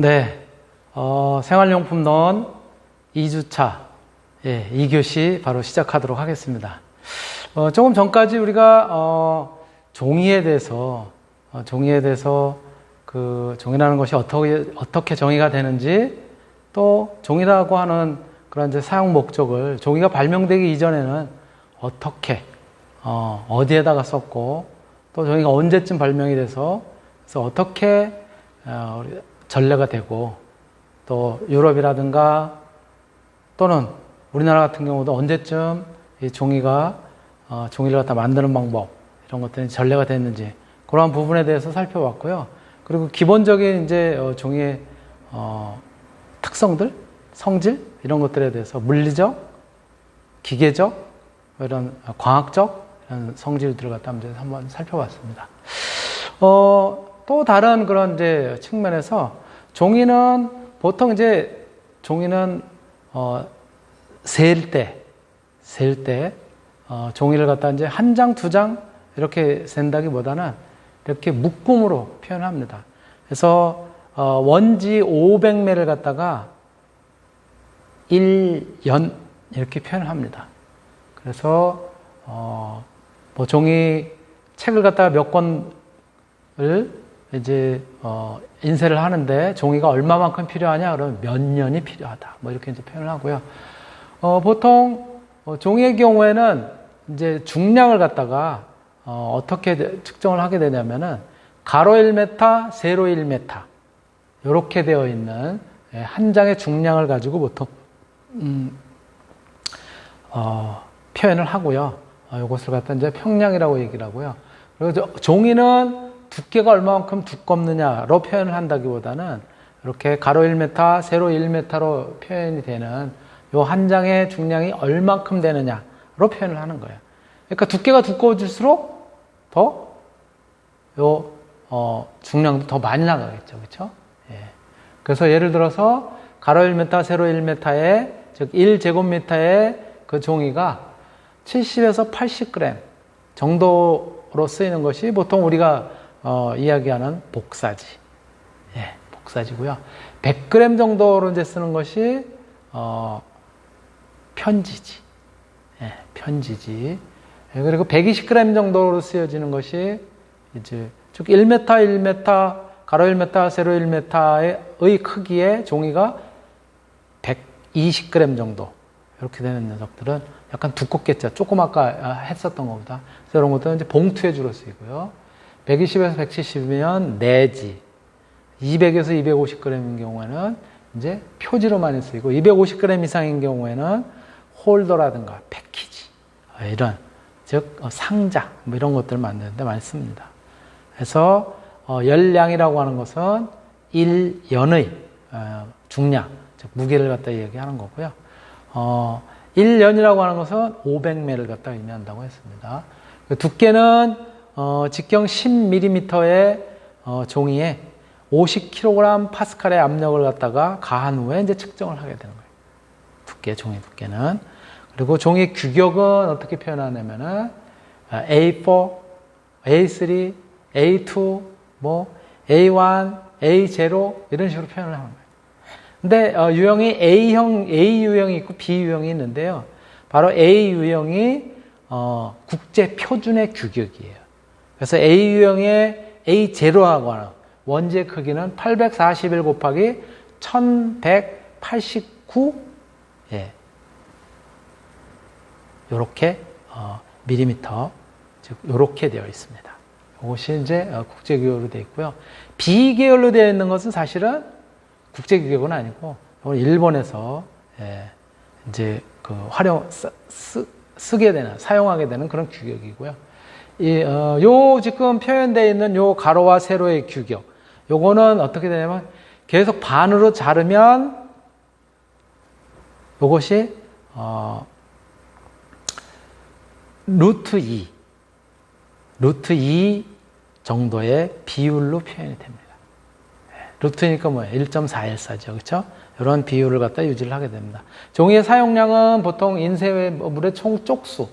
네, 어, 생활용품론 2주차 예, 2교시 바로 시작하도록 하겠습니다. 어, 조금 전까지 우리가 어, 종이에 대해서 어, 종이에 대해서 그 종이라는 것이 어떻게 어떻게 정의가 되는지 또 종이라고 하는 그런 이제 사용 목적을 종이가 발명되기 이전에는 어떻게 어, 어디에다가 썼고 또 종이가 언제쯤 발명이 돼서 그래서 어떻게 어, 전래가 되고 또 유럽이라든가 또는 우리나라 같은 경우도 언제쯤 이 종이가 어, 종이를 갖다 만드는 방법 이런 것들이 전래가 됐는지 그러한 부분에 대해서 살펴봤고요. 그리고 기본적인 이제 어, 종이의 어, 특성들, 성질 이런 것들에 대해서 물리적, 기계적 이런 광학적 이런 성질들을 갖다 한번 살펴봤습니다. 어, 또 다른 그런 이제 측면에서 종이는 보통 이제 종이는 어, 셀 때, 셀 때, 어, 종이를 갖다 이제 한 장, 두 장 이렇게 센다기보다는 이렇게 묶음으로 표현합니다. 그래서 어, 원지 500매를 갖다가 1연 이렇게 표현을 합니다. 그래서 어, 뭐 종이 책을 갖다가 몇 권을 이제 어, 인쇄를 하는데 종이가 얼마만큼 필요하냐 그러면 몇 년이 필요하다 뭐 이렇게 이제 표현을 하고요. 어, 보통 어, 종이의 경우에는 이제 중량을 갖다가 어, 떻게 측정을 하게 되냐면은 가로 1m, 세로 1m 이렇게 되어 있는 예, 한 장의 중량을 가지고 보통 음, 어, 표현을 하고요. 어, 이것을 갖다 이제 평량이라고 얘기를 하고요. 그리고 종이는 두께가 얼마만큼 두껍느냐로 표현을 한다기보다는 이렇게 가로 1m, 세로 1m로 표현이 되는 요 한 장의 중량이 얼만큼 되느냐로 표현을 하는 거예요. 그러니까 두께가 두꺼워질수록 더 요, 어, 중량도 더 많이 나가겠죠. 그렇죠? 예. 그래서 예를 들어서 가로 1m, 세로 1m에 즉 1제곱미터의 그 종이가 70에서 80g 정도로 쓰이는 것이 보통 우리가 어, 이야기하는 복사지. 예, 복사지고요. 100g 정도로 이제 쓰는 것이 어, 편지지. 예, 편지지. 예, 그리고 120g 정도로 쓰여지는 것이 이제 즉 1m, 1m, 가로 1m, 세로 1m의 크기의 종이가 120g 정도 이렇게 되는 녀석들은 약간 두껍겠죠. 조금 아까 했었던 것보다. 그래서 이런 것들은 이제 봉투에 주로 쓰이고요. 120에서 170이면 내지, 200에서 250g인 경우에는 이제 표지로 많이 쓰이고 250g 이상인 경우에는 홀더라든가 패키지 어, 이런 즉 어, 상자 뭐 이런 것들을 만드는데 많이 씁니다. 그래서 어, 열량이라고 하는 것은 1연의 중량 즉 무게를 갖다 얘기하는 거고요. 어, 1년이라고 하는 것은 500매를 갖다 의미한다고 했습니다. 그 두께는 어, 직경 10mm의 어, 종이에 50kg 파스칼의 압력을 갖다가 가한 후에 이제 측정을 하게 되는 거예요. 두께, 종이 두께는. 그리고 종이 규격은 어떻게 표현하냐면은 A4, A3, A2, 뭐 A1, A0 이런 식으로 표현을 하는 거예요. 근데 어, 유형이 A형, A 유형이 있고 B 유형이 있는데요. 바로 A 유형이 어, 국제 표준의 규격이에요. 그래서 A 유형의 A0하고 하는 원지의 크기는 841 곱하기 1189 예. 요렇게 어, 밀리미터 즉 요렇게 되어 있습니다. 이것이 이제 어, 국제 규격으로 되어 있고요. 비계열로 되어 있는 것은 사실은 국제 규격은 아니고 일본에서 예, 이제 그 활용 쓰, 쓰, 게 되는 사용하게 되는 그런 규격이고요. 이, 어, 요 지금 표현되어 있는 요 가로와 세로의 규격. 요거는 어떻게 되냐면 계속 반으로 자르면 요것이 어, 루트 2, 루트 2 정도의 비율로 표현이 됩니다. 예, 루트니까 뭐예요? 1.414죠. 그렇죠? 이런 비율을 갖다 유지를 하게 됩니다. 종이의 사용량은 보통 인쇄물의 총 쪽수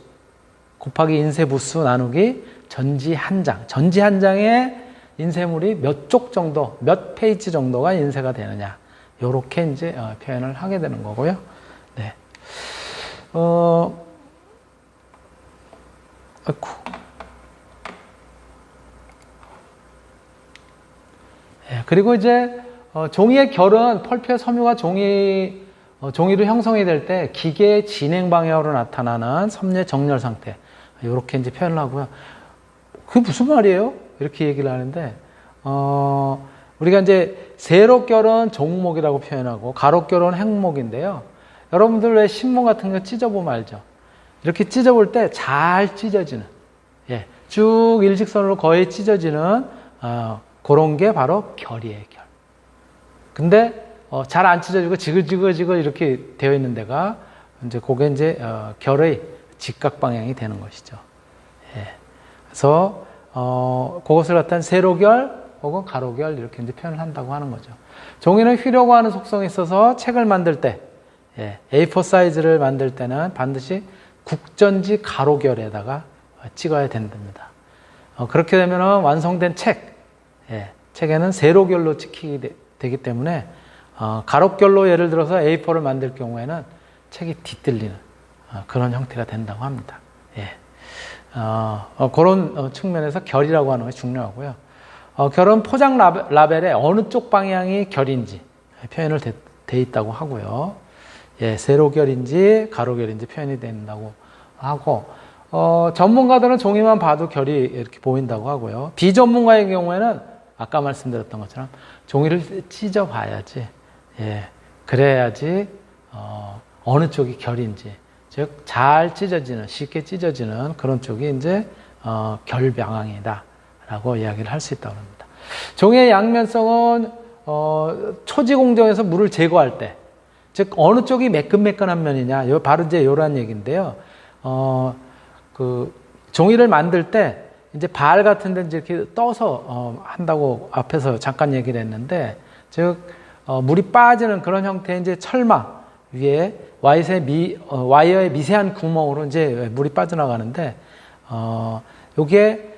곱하기 인쇄 부수 나누기 전지 한 장. 전지 한 장에 인쇄물이 몇 쪽 정도, 몇 페이지 정도가 인쇄가 되느냐. 요렇게 이제 어, 표현을 하게 되는 거고요. 네. 어, 아이쿠. 예, 그리고 이제 어, 종이의 결은 펄프의 섬유가 종이 어, 종이로 형성이 될 때 기계의 진행 방향으로 나타나는 섬유의 정렬 상태 이렇게 이제 표현을 하고요. 그게 무슨 말이에요? 이렇게 얘기를 하는데 어, 우리가 이제 세로결은 종목이라고 표현하고 가로결은 행목인데요. 여러분들 왜 신문 같은 거 찢어보면 알죠? 이렇게 찢어볼 때 잘 찢어지는 예, 쭉 일직선으로 거의 찢어지는 어, 그런 게 바로 결이에요, 결. 근데 어, 잘 안 찢어지고 지글지글지글 이렇게 되어 있는 데가 이제 그게 이제 어, 결의 직각 방향이 되는 것이죠. 예. 그래서 어, 그것을 갖다 세로결 혹은 가로결 이렇게 이제 표현을 한다고 하는 거죠. 종이는 휘려고 하는 속성이 있어서 책을 만들 때 예, A4 사이즈를 만들 때는 반드시 국전지 가로결에다가 찍어야 된답니다. 어, 그렇게 되면 완성된 책, 예, 책에는 세로결로 찍히게 되, 기 때문에 어, 가로결로 예를 들어서 A4를 만들 경우에는 책이 뒤틀리는 어, 그런 형태가 된다고 합니다. 예. 어, 어, 그런 어, 측면에서 결이라고 하는 것이 중요하고요. 어, 결은 포장 라벨, 에 어느 쪽 방향이 결인지 표현을 돼, 돼 있다고 하고요. 예, 세로결인지 가로결인지 표현이 된다고 하고 어, 전문가들은 종이만 봐도 결이 이렇게 보인다고 하고요. 비전문가의 경우에는 아까 말씀드렸던 것처럼 종이를 찢어 봐야지 예, 그래야지 어, 어느 쪽이 결인지 즉 잘 찢어지는 쉽게 찢어지는 그런 쪽이 이제 어, 결방향이다 라고 이야기를 할 수 있다고 합니다. 종이의 양면성은 어, 초지 공정에서 물을 제거할 때, 즉 어느 쪽이 매끈매끈한 면이냐, 요 바로 이제 이러한 얘기인데요. 어, 그 종이를 만들 때 이제 발 같은 데 이렇게 떠서 어, 한다고 앞에서 잠깐 얘기를 했는데, 즉 어, 물이 빠지는 그런 형태의 이제 철망 위에 와이어의, 미, 어, 와이어의 미세한 구멍으로 이제 물이 빠져나가는데, 어, 요게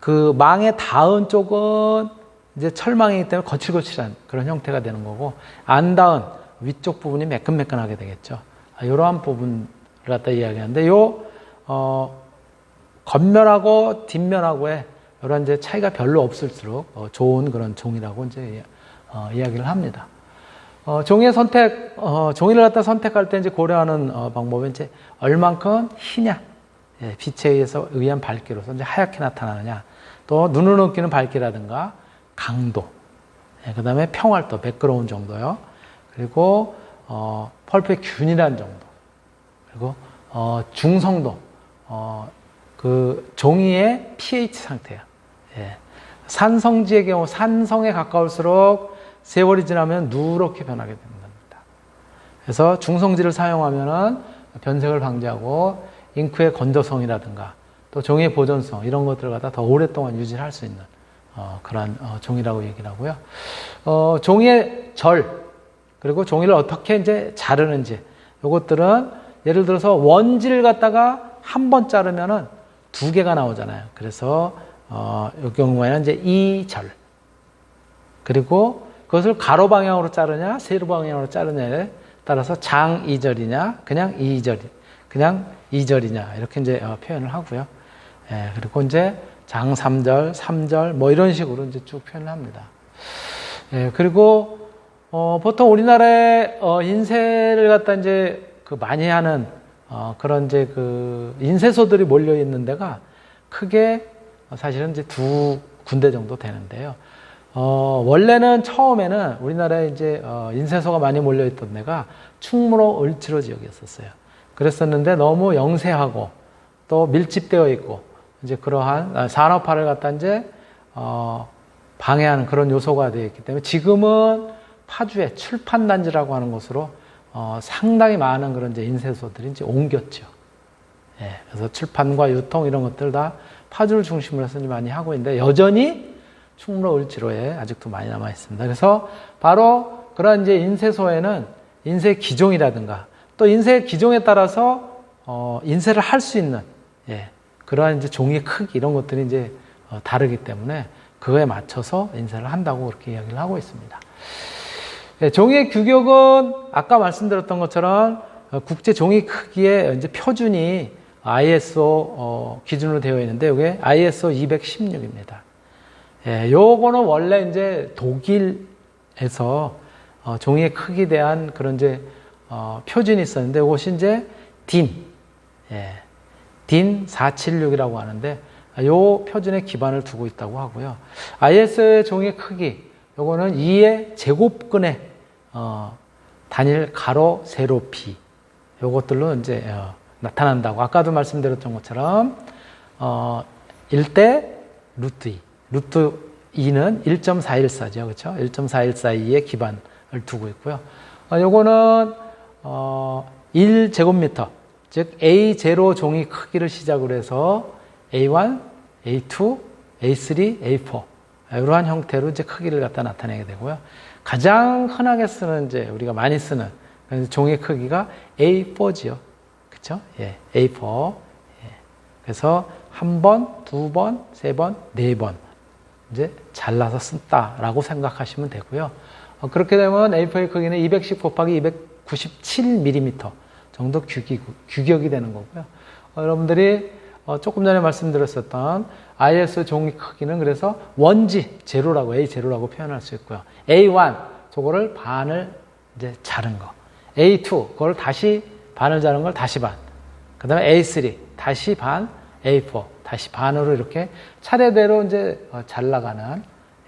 그 망에 닿은 쪽은 이제 철망이기 때문에 거칠거칠한 그런 형태가 되는 거고, 안 닿은 위쪽 부분이 매끈매끈하게 되겠죠. 아, 이러한 부분을 갖다 이야기하는데, 요, 어, 겉면하고 뒷면하고의 이런 이제 차이가 별로 없을수록 어, 좋은 그런 종이라고 이제 어, 이야기를 합니다. 어, 종이의 선택, 어, 종이를 갖다 선택할 때 이제 고려하는 어, 방법은 이제 얼만큼 희냐, 예, 빛에 의해서 의한 밝기로서 이제 하얗게 나타나느냐, 또 눈으로 느끼는 밝기라든가 강도, 예, 그 다음에 평활도, 매끄러운 정도요. 그리고 어, 펄프의 균일한 정도, 그리고 어, 중성도, 어, 그 종이의 pH 상태야. 예. 산성지의 경우 산성에 가까울수록 세월이 지나면 누렇게 변하게 된답니다. 그래서 중성지를 사용하면은 변색을 방지하고 잉크의 건조성이라든가 또 종이의 보존성 이런 것들을 갖다 더 오랫동안 유지할 수 있는 어, 그러한 어, 종이라고 얘기를 하고요. 어, 종이의 절 그리고 종이를 어떻게 이제 자르는지 이것들은 예를 들어서 원지를 갖다가 한 번 자르면은 두 개가 나오잖아요. 그래서 어, 이 경우에는 이제 이절 그리고 그것을 가로 방향으로 자르냐, 세로 방향으로 자르냐에 따라서 장 2절이냐, 그냥 2절, 그냥 2절이냐, 이렇게 이제 어, 표현을 하고요. 예, 그리고 이제 장 3절, 3절, 뭐 이런 식으로 이제 쭉 표현을 합니다. 예, 그리고, 어, 보통 우리나라에, 어, 인쇄를 갖다 이제 그 많이 하는, 어, 그런 이제 그 인쇄소들이 몰려 있는 데가 크게 사실은 이제 두 군데 정도 되는데요. 어, 원래는 처음에는 우리나라에 이제 어, 인쇄소가 많이 몰려있던 데가 충무로 을지로 지역이었었어요. 그랬었는데 너무 영세하고 또 밀집되어 있고 이제 그러한 아, 산업화를 갖다 이제 어, 방해하는 그런 요소가 되어 있기 때문에 지금은 파주에 출판단지라고 하는 곳으로 어, 상당히 많은 그런 이제 인쇄소들이 이제 옮겼죠. 예, 그래서 출판과 유통 이런 것들 다 파주를 중심으로 해서 많이 하고 있는데 여전히 충무로 을 지로에 아직도 많이 남아 있습니다. 그래서 바로 그런 이제 인쇄소에는 인쇄 기종이라든가 또 인쇄 기종에 따라서 어, 인쇄를 할 수 있는 예, 그러한 이제 종이의 크기 이런 것들이 이제 어, 다르기 때문에 그거에 맞춰서 인쇄를 한다고 그렇게 이야기를 하고 있습니다. 예, 종이의 규격은 아까 말씀드렸던 것처럼 어, 국제 종이 크기의 이제 표준이 ISO 어, 기준으로 되어 있는데 이게 ISO 216입니다. 예, 요거는 원래 이제 독일에서 어, 종이의 크기에 대한 그런 이제 어, 표준이 있었는데 이것이 이제 DIN, 예, DIN 476이라고 하는데 요 표준에 기반을 두고 있다고 하고요. ISO의 종이 크기, 요거는 2의 제곱근의 어, 단일 가로 세로 비 요것들로 이제 어, 나타난다고 아까도 말씀드렸던 것처럼 어, 1대 루트 2 루트 2는 1.414죠 그렇죠 1.414의 기반을 두고 있고요 어, 요거는 어, 1제곱미터 즉 A0 종이 크기를 시작으로 해서 A1, A2, A3, A4 이러한 형태로 이제 크기를 갖다 나타내게 되고요. 가장 흔하게 쓰는 이제 우리가 많이 쓰는 종의 크기가 A4지요. 그렇죠? 예, A4. 예. 그래서 한 번, 두 번, 세 번, 네 번 이제 잘라서 쓴다라고 생각하시면 되고요. 어, 그렇게 되면 A4의 크기는 210 곱하기 297mm 정도 규기, 규격이 되는 거고요. 어, 여러분들이 어, 조금 전에 말씀드렸었던 ISO 종이 크기는 그래서 원지 제로라고 A 제로라고 표현할 수 있고요. A1 저거를 반을 이제 자른 거. A2 그걸 다시 반을 자른 걸 다시 반. 그다음에 A3 다시 반, A4 다시 반으로 이렇게 차례대로 이제 어, 잘라가는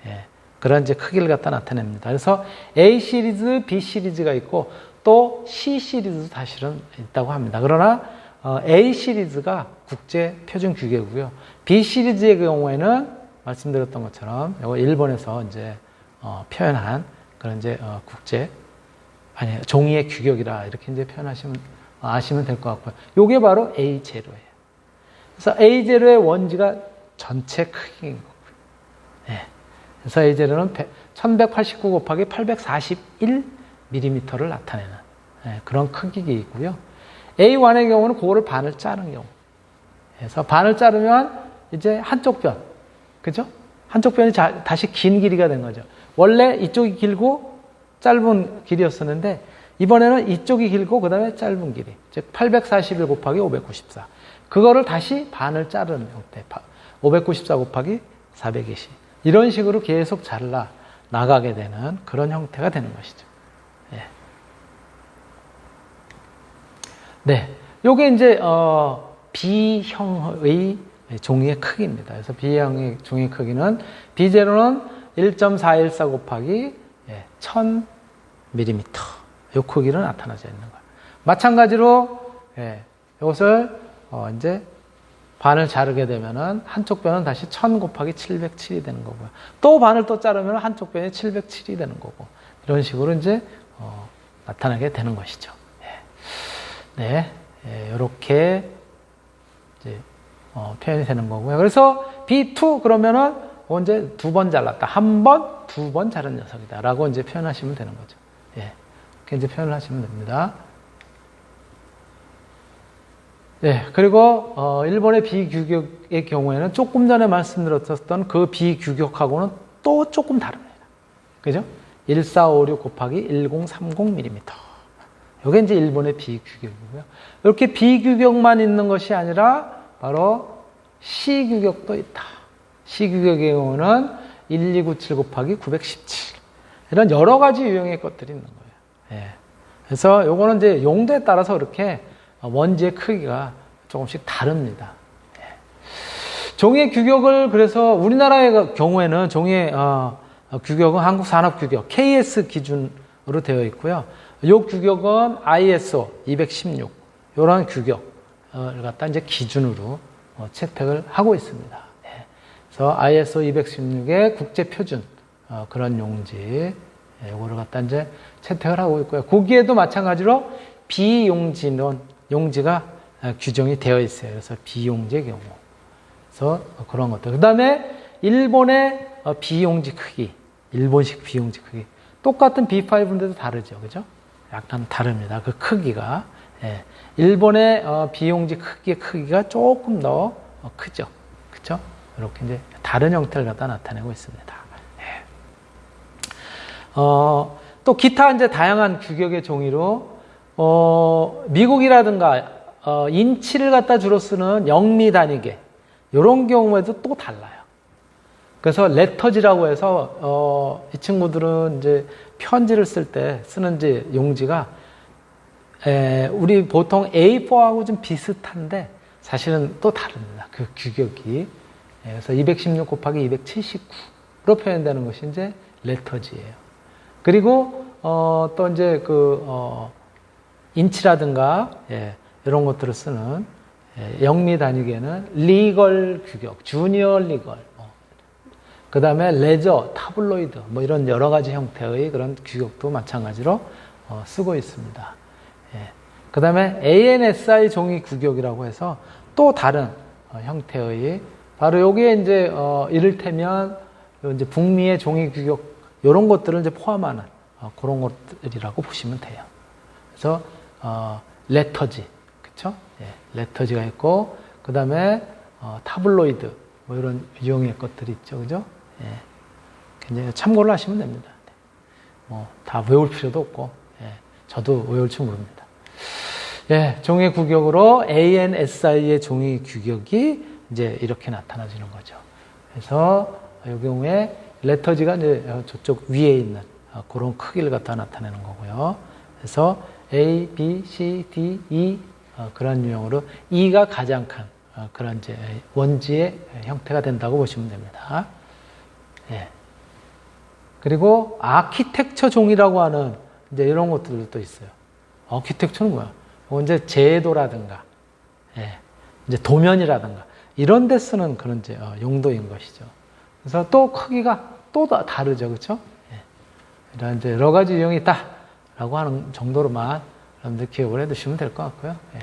예, 그런 이제 크기를 갖다 나타냅니다. 그래서 A 시리즈, B 시리즈가 있고 또 C 시리즈도 사실은 있다고 합니다. 그러나 어, A 시리즈가 국제 표준 규격이고요. B 시리즈의 경우에는 말씀드렸던 것처럼 이거 일본에서 이제 어, 표현한 그런 이제 어, 국제 아니 종이의 규격이라 이렇게 이제 표현하시면 어, 아시면 될 것 같고요. 요게 바로 A 제로예요. 그래서 A 제로의 원지가 전체 크기인 거고요. 네. 그래서 A 제로는 1189 곱하기 841mm를 나타내는 네, 그런 크기이고요. A1의 경우는 그거를 반을 자른 경우. 그래서 반을 자르면 이제 한쪽 변. 그죠? 한쪽 변이 자, 다시 긴 길이가 된 거죠. 원래 이쪽이 길고 짧은 길이었었는데 이번에는 이쪽이 길고 그 다음에 짧은 길이. 즉 841 곱하기 594. 그거를 다시 반을 자르는 형태. 594 곱하기 420. 이런 식으로 계속 잘라 나가게 되는 그런 형태가 되는 것이죠. 예. 네. 요게 이제, 어, B형의 종이의 크기입니다. 그래서 B형의 종이 크기는 B0는 1.414 곱하기 1000mm. 이 크기로 나타나져 있는 거예요. 마찬가지로, 예, 이것을, 어, 이제, 반을 자르게 되면은 한쪽 변은 다시 1000 곱하기 707이 되는 거고요. 또 반을 또 자르면 한쪽 변이 707이 되는 거고. 이런 식으로 이제, 어, 나타나게 되는 것이죠. 예. 네. 예, 이렇게 이제 어, 표현이 되는 거고요. 그래서 B2 그러면은 언제 두 번 잘랐다. 한 번, 두 번 자른 녀석이다. 라고 이제 표현하시면 되는 거죠. 예. 이렇게 이제 표현을 하시면 됩니다. 예. 그리고, 어, 일본의 비규격의 경우에는 조금 전에 말씀드렸던 그 비규격하고는 또 조금 다릅니다. 그죠? 1456 곱하기 1030mm. 이게 이제 일본의 비규격이고요. 이렇게 비규격만 있는 것이 아니라 바로 C규격도 있다. C규격의 경우는 1297 곱하기 917. 이런 여러 가지 유형의 것들이 있는 거예요. 예. 그래서 요거는 이제 용도에 따라서 그렇게 원지의 크기가 조금씩 다릅니다. 예. 종이의 규격을 그래서 우리나라의 경우에는 종이의 어, 규격은 한국 산업 규격 KS 기준으로 되어 있고요. 이 규격은 ISO 216 이런 규격 을 갖다 이제 기준으로 어, 채택을 하고 있습니다. 예. 그래서 ISO 216의 국제 표준 어, 그런 용지 예, 갖다 이제 채택을 하고 있고요. 거기에도 마찬가지로 비용지는 용지가 어, 규정이 되어 있어요. 그래서 비용지의 경우. 그래서 그런 것들. 그 다음에 일본의 비용지 크기, 일본식 비용지 크기. 똑같은 B5인데도 다르죠. 그죠? 약간 다릅니다. 그 크기가. 예. 일본의 어, 비용지 크기의 크기가 조금 더 어, 크죠. 그쵸? 이렇게 이제 다른 형태를 갖다 나타내고 있습니다. 예. 어, 또 기타 이제 다양한 규격의 종이로 어, 미국이라든가 어, 인치를 갖다 주로 쓰는 영미 단위계 이런 경우에도 또 달라요. 그래서 레터지라고 해서 어, 이 친구들은 이제 편지를 쓸 때 쓰는 이제 용지가 에, 우리 보통 A4하고 좀 비슷한데 사실은 또 다릅니다. 그 규격이. 예, 그래서 216 곱하기 279로 표현되는 것이 이제 레터지예요. 그리고 어, 또 이제 그 어, 인치라든가 예, 이런 것들을 쓰는 예, 영미 단위계는 리걸 규격, 주니어 리걸, 뭐. 그 다음에 레저, 타블로이드, 뭐 이런 여러 가지 형태의 그런 규격도 마찬가지로 어, 쓰고 있습니다. 예. 그 다음에 ANSI 종이 규격이라고 해서 또 다른 어, 형태의 바로 여기에 이제 어, 이를테면 요 이제 북미의 종이 규격 이런 것들을 이제 포함하는 어, 그런 것들이라고 보시면 돼요. 그래서 어, 레터지, 그쵸? 예, 레터지가 있고, 그 다음에, 어, 타블로이드, 뭐 이런 유형의 것들이 있죠. 그죠? 예. 굉장히 참고를 하시면 됩니다. 뭐, 다 외울 필요도 없고, 예, 저도 외울 줄 모릅니다. 예, 종이 규격으로 ANSI의 종이 규격이 이제 이렇게 나타나지는 거죠. 그래서 이 경우에 레터지가 이제 저쪽 위에 있는 어, 그런 크기를 갖다 나타내는 거고요. 그래서 A, B, C, D, E 어, 그런 유형으로 E가 가장 큰 어, 그런 이제 원지의 형태가 된다고 보시면 됩니다. 예. 그리고 아키텍처 종이라고 하는 이제 이런 것들도 또 있어요. 아키텍처는 뭐야? 이제 제도라든가, 예. 이제 도면이라든가 이런 데 쓰는 그런 이제 어, 용도인 것이죠. 그래서 또 크기가 또 다르죠, 그렇죠? 예. 이런 이제 여러 가지 유형이 있다 라고 하는 정도로만 여러분들 기억을 해 두시면 될 것 같고요. 예.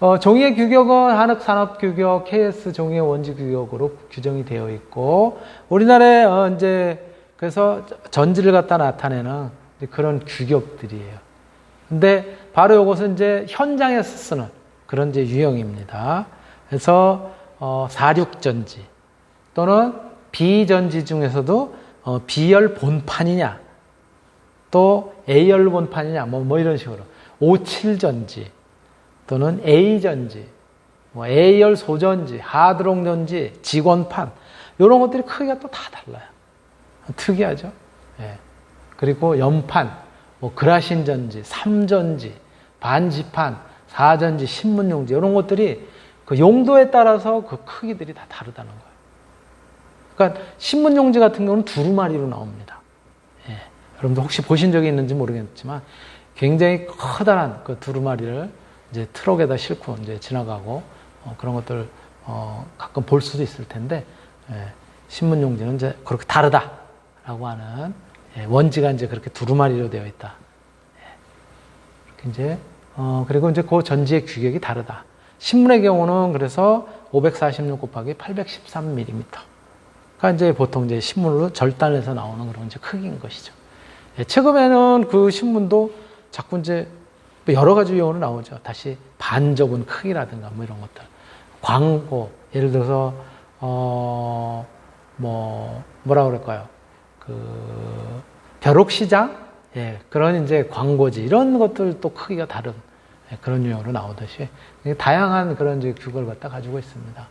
어, 종이의 규격은 한흑산업규격, KS 종이의 원지 규격으로 규정이 되어 있고 우리나라에 어, 이제 그래서 전지를 갖다 나타내는 그런 규격들이에요. 근데 바로 이것은 이제 현장에서 쓰는 그런 이제 유형입니다. 그래서 어, 사륙전지 또는 비전지 중에서도 어, 비열 본판이냐 또 A열 본판이냐 뭐, 뭐 이런 식으로 57전지 또는 A전지 뭐 A열 소전지 하드롱 전지 직원판 이런 것들이 크기가 또 다 달라요. 특이하죠. 예. 그리고 연판 뭐 그라신 전지, 삼전지, 반지판, 사전지, 신문용지 이런 것들이 그 용도에 따라서 그 크기들이 다 다르다는 거예요. 그러니까 신문용지 같은 경우는 두루마리로 나옵니다. 예. 여러분들 혹시 보신 적이 있는지 모르겠지만 굉장히 커다란 그 두루마리를 이제 트럭에다 싣고 이제 지나가고 어, 그런 것들 어, 가끔 볼 수도 있을 텐데 예. 신문 용지는 이제 그렇게 다르다라고 하는 예. 원지가 이제 그렇게 두루마리로 되어 있다. 예. 이제 어, 그리고 이제 그 전지의 규격이 다르다. 신문의 경우는 그래서 546 곱하기 813mm. 가 이제 보통 이제 신문으로 절단해서 나오는 그런 이제 크기인 것이죠. 예, 최근에는 그 신문도 자꾸 이제 여러 가지 용어로 나오죠. 다시 반접은 크기라든가 뭐 이런 것들. 광고, 예를 들어서, 어, 뭐, 뭐라 그럴까요? 그, 벼룩시장? 예, 그런 이제 광고지. 이런 것들도 크기가 다른 예, 그런 유형으로 나오듯이 다양한 그런 이제 규격을 갖다 가지고 있습니다.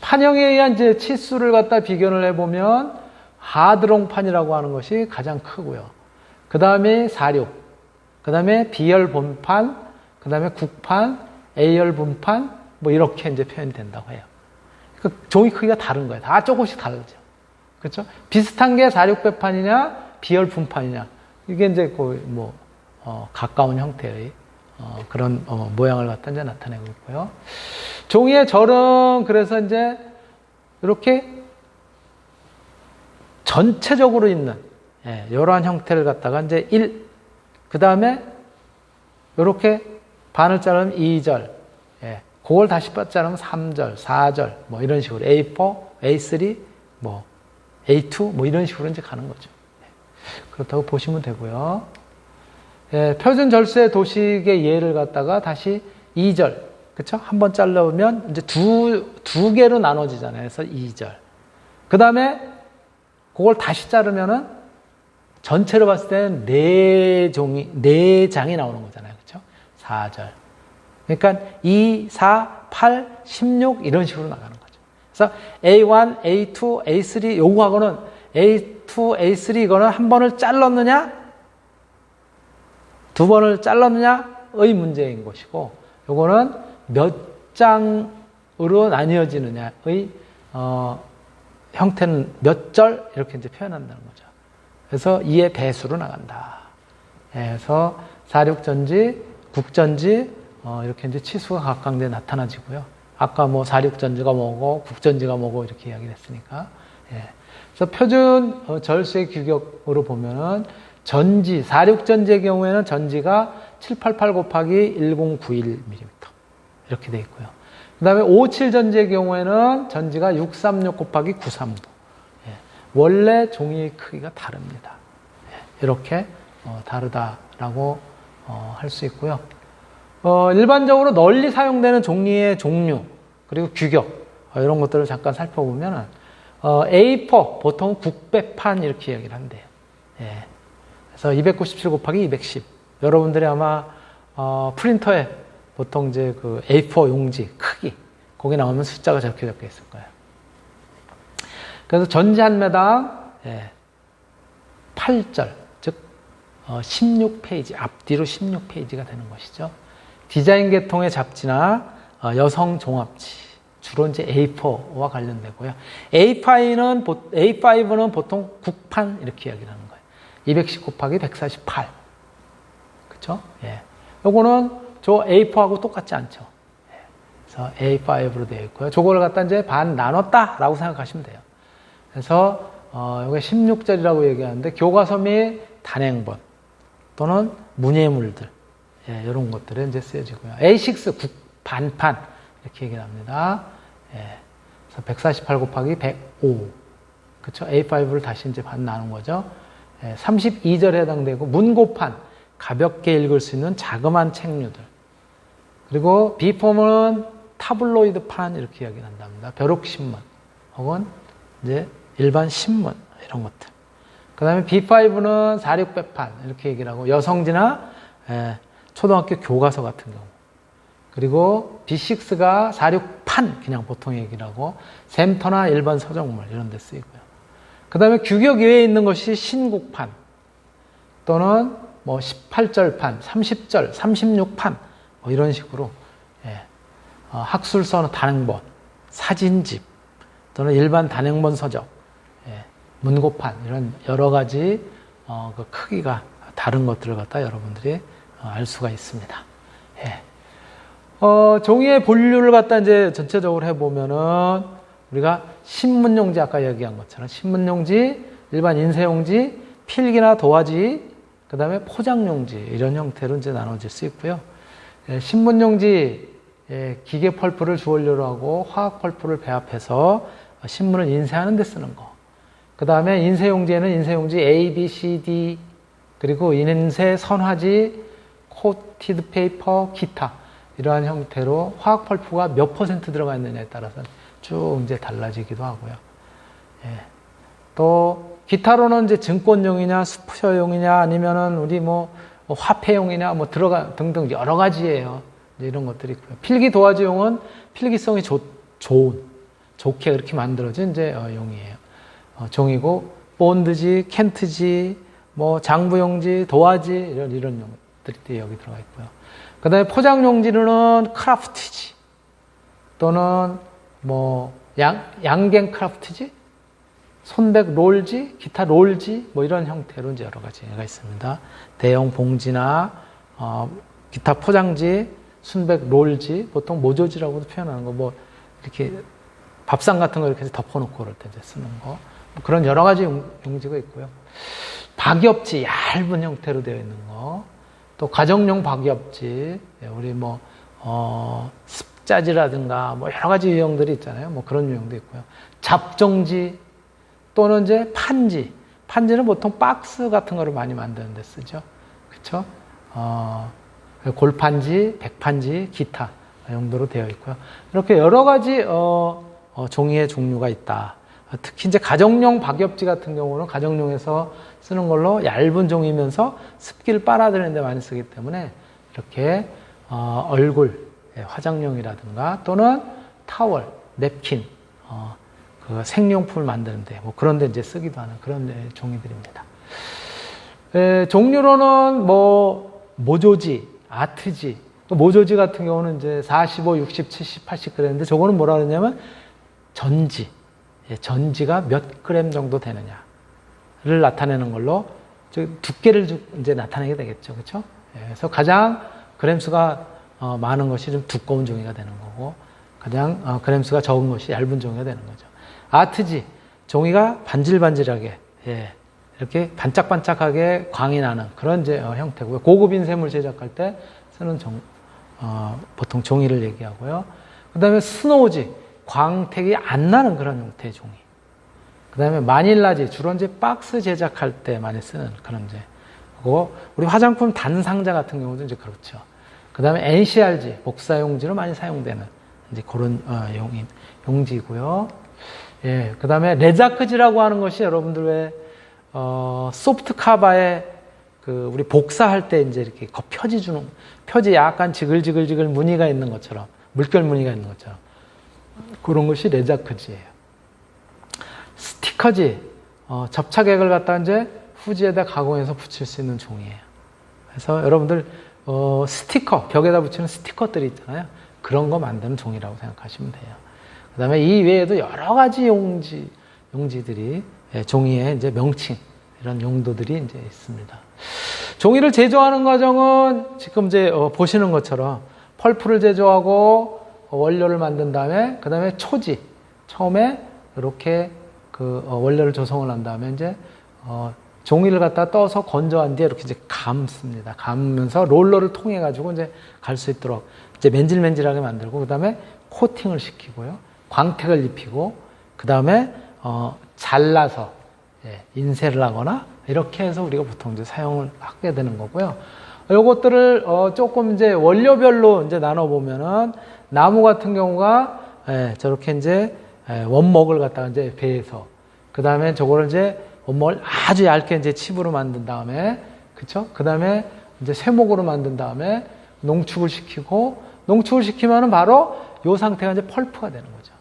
판형에 의한 이제 치수를 갖다 비견을 해보면 하드롱판이라고 하는 것이 가장 크고요. 그 다음에 사륙, 그 다음에 비열 본판, 그 다음에 국판, A열 분판, 뭐 이렇게 이제 표현이 된다고 해요. 그 종이 크기가 다른 거예요. 다 조금씩 다르죠. 그렇죠? 비슷한 게 사륙배판이냐, 비열 분판이냐. 이게 이제 거의 뭐, 어, 가까운 형태의 어, 그런 어, 모양을 갖다 이제 나타내고 있고요. 종이의 절은 그래서 이제 이렇게 전체적으로 있는 예, 이러한 형태를 갖다가 이제 1, 그 다음에 이렇게 반을 자르면 2절, 예, 그걸 다시 자르면 3절, 4절, 뭐 이런 식으로 A4, A3, 뭐 A2, 뭐 이런 식으로 이제 가는 거죠. 예, 그렇다고 보시면 되고요. 예, 표준 절세 도식의 예를 갖다가 다시 2절, 그쵸? 한 번 잘라오면 이제 두, 두 개로 나눠지잖아요. 그래서 2절. 그 다음에 그걸 다시 자르면은 전체로 봤을 때는 네 종이, 네 장이 나오는 거잖아요. 그쵸? 4절. 그러니까 2, 4, 8, 16 이런 식으로 나가는 거죠. 그래서 A1, A2, A3 요거하고는 A2, A3 이거는 한 번을 잘랐느냐 두 번을 잘랐느냐의 문제인 것이고 요거는 몇 장으로 나뉘어지느냐의 어, 형태는 몇 절 이렇게 이제 표현한다는 거죠. 그래서 2의 배수로 나간다. 예, 그래서 사륙전지, 국전지 어, 이렇게 이제 치수가 각각에 나타나지고요. 아까 뭐 사륙전지가 뭐고 국전지가 뭐고 이렇게 이야기를 했으니까. 예. 그래서 표준 어, 절수의 규격으로 보면은 전지, 사륙전지의 경우에는 전지가 788 곱하기 1091mm 이렇게 돼 있고요. 그 다음에 57전지의 경우에는 전지가 636 곱하기 939. 예. 원래 종이 크기가 다릅니다. 예. 이렇게 어, 다르다라고 어, 할수 있고요. 어, 일반적으로 널리 사용되는 종이의 종류 그리고 규격 어, 이런 것들을 잠깐 살펴보면 어, A4 보통 국배판 이렇게 얘기를 한대요. 예. 그래서 297 곱하기 210. 여러분들이 아마 어, 프린터에 보통 이제 그 A4 용지 크기 거기 나오면 숫자가 저렇게 적혀 있을 거예요. 그래서 전지 한 매당 예, 8절 즉 어, 16페이지 앞뒤로 16페이지가 되는 것이죠. 디자인 계통의 잡지나 어, 여성 종합지 주로 이제 A4와 관련되고요. A5는 A5는 보통 국판 이렇게 이야기를 하는 거예요. 210 곱하기 148. 그렇죠? 예. 요거는 저 A4하고 똑같지 않죠. 예. 그래서 A5로 되어 있고요. 저거를 갖다 이제 반 나눴다라고 생각하시면 돼요. 그래서 어, 이게 16절이라고 얘기하는데 교과서 및 단행본 또는 문예물들 예, 이런 것들에 이제 쓰여지고요. A6 국 반판 이렇게 얘기를 합니다. 예, 그래서 148 곱하기 105 그렇죠? A5를 다시 이제 반 나눈 거죠. 예, 32절에 해당되고 문고판 가볍게 읽을 수 있는 자그마한 책류들 그리고 B폼은 타블로이드판 이렇게 이야기를 한답니다. 벼룩신문 혹은 이제 일반 신문 이런 것들. 그 다음에 B5는 사륙배판 이렇게 얘기를 하고 여성지나 예, 초등학교 교과서 같은 경우. 그리고 B6가 사륙판 그냥 보통 얘기를 하고 샘터나 일반 서적물 이런 데 쓰이고요. 그 다음에 규격 외에 있는 것이 신국판 또는 뭐 18절판, 30절, 36판 뭐 이런 식으로 예. 어, 학술서는 단행본, 사진집 또는 일반 단행본 서적, 예. 문고판 이런 여러 가지 어, 그 크기가 다른 것들을 갖다 여러분들이 어, 알 수가 있습니다. 예. 어, 종이의 본류를 갖다 이제 전체적으로 해보면은 우리가 신문용지 아까 얘기한 것처럼 신문용지, 일반 인쇄용지, 필기나 도화지, 그 다음에 포장용지 이런 형태로 이제 나눠질 수 있고요. 예, 신문용지 예, 기계 펄프를 주원료로 하고 화학 펄프를 배합해서 신문을 인쇄하는 데 쓰는 거. 그 다음에 인쇄용지에는 인쇄용지 A, B, C, D 그리고 인쇄 선화지, 코티드 페이퍼, 기타 이러한 형태로 화학 펄프가 몇 퍼센트 들어가 있느냐에 따라서 쭉 이제 달라지기도 하고요. 예. 또 기타로는 이제 증권용이냐 스푸셔용이냐 아니면은 우리 뭐 화폐용이냐 뭐 들어가 등등 여러 가지예요. 이런 것들이 있고요. 필기 도화지용은 필기성이 좋, 좋은 좋게 그렇게 만들어진 이제 어, 용이에요. 어, 종이고 본드지, 켄트지, 뭐 장부용지, 도화지 이런 이런 용들이 여기 들어가 있고요. 그다음에 포장용지로는 크라프트지 또는 뭐 양, 양갱 크라프트지 손백 롤지, 기타 롤지 뭐 이런 형태로 이제 여러 가지가 있습니다. 대형 봉지나 어, 기타 포장지, 순백 롤지, 보통 모조지라고도 표현하는 거 뭐 이렇게 밥상 같은 거 이렇게 덮어놓고 그럴 때 이제 쓰는 거뭐 그런 여러 가지 용, 용지가 있고요. 박엽지 얇은 형태로 되어 있는 거, 또 가정용 박엽지, 예, 우리 뭐 어, 습자지라든가 뭐 여러 가지 유형들이 있잖아요. 뭐 그런 유형도 있고요. 잡정지 또는 이제 판지. 판지는 보통 박스 같은 거를 많이 만드는 데 쓰죠. 그쵸? 어, 골판지, 백판지, 기타. 용도로 되어 있고요. 이렇게 여러 가지 어, 어, 종이의 종류가 있다. 특히 이제 가정용 박엽지 같은 경우는 가정용에서 쓰는 걸로 얇은 종이면서 습기를 빨아들이는 데 많이 쓰기 때문에 이렇게 어, 얼굴 예, 화장용이라든가 또는 타월, 냅킨 어, 그 생용품을 만드는데 뭐 그런 데 이제 쓰기도 하는 그런 네, 종이들입니다. 에, 종류로는 뭐 모조지, 아트지, 그 모조지 같은 경우는 이제 45, 60, 70, 80 그랬는데 저거는 뭐라 그러냐면 전지, 예, 전지가 몇 그램 정도 되느냐를 나타내는 걸로 두께를 이제 나타내게 되겠죠, 그렇죠? 그래서 가장 그램 수가 어, 많은 것이 좀 두꺼운 종이가 되는 거고 가장 어, 그램 수가 적은 것이 얇은 종이가 되는 거죠. 아트지 종이가 반질반질하게 예, 이렇게 반짝반짝하게 광이 나는 그런 이제 어, 형태고요. 고급 인쇄물 제작할 때 쓰는 종, 어, 보통 종이를 얘기하고요. 그 다음에 스노우지 광택이 안 나는 그런 형태의 종이. 그 다음에 마닐라지 이제 박스 제작할 때 많이 쓰는 그런 이제 그리고 우리 화장품 단 상자 같은 경우도 이제 그렇죠. 그 다음에 NCR지 복사용지로 많이 사용되는 이제 그런 어, 용인 용지고요. 예, 그 다음에 레자크지라고 하는 것이 여러분들 왜, 어, 소프트 카바에 그, 우리 복사할 때 이제 이렇게 펴지 주는, 표지 약간 지글지글지글 무늬가 있는 것처럼, 물결 무늬가 있는 것처럼. 그런 것이 레자크지예요. 스티커지, 어, 접착액을 갖다 이제 후지에다 가공해서 붙일 수 있는 종이에요. 그래서 여러분들, 어, 스티커, 벽에다 붙이는 스티커들이 있잖아요. 그런 거 만드는 종이라고 생각하시면 돼요. 그 다음에 이 외에도 여러 가지 용지, 용지들이 예, 종이의 이제 명칭, 이런 용도들이 이제 있습니다. 종이를 제조하는 과정은 지금 이제 어, 보시는 것처럼 펄프를 제조하고 원료를 만든 다음에 그 다음에 초지, 처음에 이렇게 그 어, 원료를 조성을 한 다음에 이제 어, 종이를 갖다 떠서 건조한 뒤에 이렇게 이제 감습니다. 감으면서 롤러를 통해 가지고 이제 갈 수 있도록 이제 맨질맨질하게 만들고 그 다음에 코팅을 시키고요. 광택을 입히고 그 다음에 어, 잘라서 예, 인쇄를 하거나 이렇게 해서 우리가 보통 이제 사용을 하게 되는 거고요. 요것들을 어, 조금 이제 원료별로 이제 나눠 보면은 나무 같은 경우가 예, 저렇게 이제 예, 원목을 갖다가 이제 배해서 그 다음에 저거를 이제 원목을 아주 얇게 이제 칩으로 만든 다음에 그쵸? 그 다음에 이제 쇠목으로 만든 다음에 농축을 시키고 농축을 시키면은 바로 요 상태가 이제 펄프가 되는 거죠.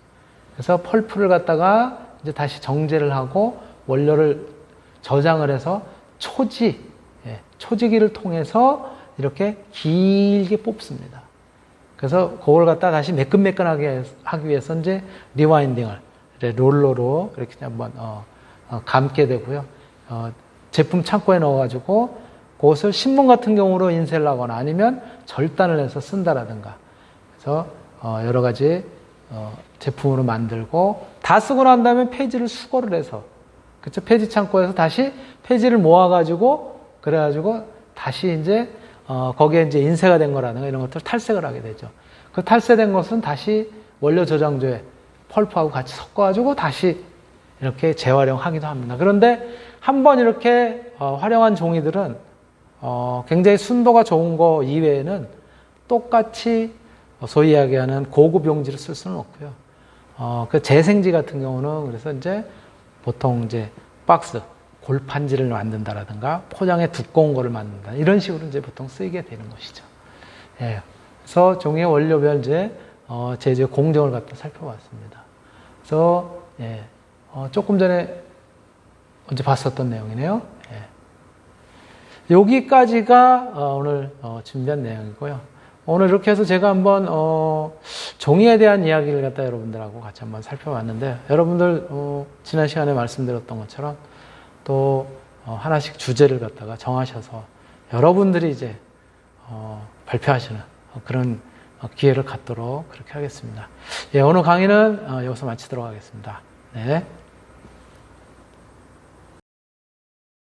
그래서 펄프를 갖다가 이제 다시 정제를 하고 원료를 저장을 해서 초지, 예, 초지기를 통해서 이렇게 길게 뽑습니다. 그래서 그걸 갖다 다시 매끈매끈하게 하기 위해서 이제 리와인딩을 롤러로 이렇게 한번 어, 어, 감게 되고요. 어, 제품 창고에 넣어가지고 그것을 신문 같은 경우로 인쇄를 하거나 아니면 절단을 해서 쓴다라든가 그래서 어, 여러 가지 어, 제품으로 만들고 다 쓰고 난 다음에 페이지를 수거를 해서 그쵸 폐지 창고에서 다시 폐지를 모아가지고 그래가지고 다시 이제 어, 거기에 이제 인쇄가 된 거라든가 이런 것들을 탈색을 하게 되죠. 그 탈색된 것은 다시 원료 저장조에 펄프하고 같이 섞어가지고 다시 이렇게 재활용하기도 합니다. 그런데 한번 이렇게 어, 활용한 종이들은 어, 굉장히 순도가 좋은 거 이외에는 똑같이 소위 이야기하는 고급 용지를 쓸 수는 없고요. 어, 그 재생지 같은 경우는 그래서 이제 보통 이제 박스, 골판지를 만든다라든가 포장에 두꺼운 거를 만든다. 이런 식으로 이제 보통 쓰이게 되는 것이죠. 예. 그래서 종이의 원료별 이제 어, 제조 공정을 갖다 살펴봤습니다. 그래서 예. 어, 조금 전에 언제 봤었던 내용이네요. 예. 여기까지가 어, 오늘 어, 준비한 내용이고요. 오늘 이렇게 해서 제가 한번 어, 종이에 대한 이야기를 갖다 여러분들하고 같이 한번 살펴봤는데 여러분들 어, 지난 시간에 말씀드렸던 것처럼 또 어, 하나씩 주제를 갖다가 정하셔서 여러분들이 이제 어, 발표하시는 그런 기회를 갖도록 그렇게 하겠습니다. 예, 오늘 강의는 어, 여기서 마치도록 하겠습니다. 네.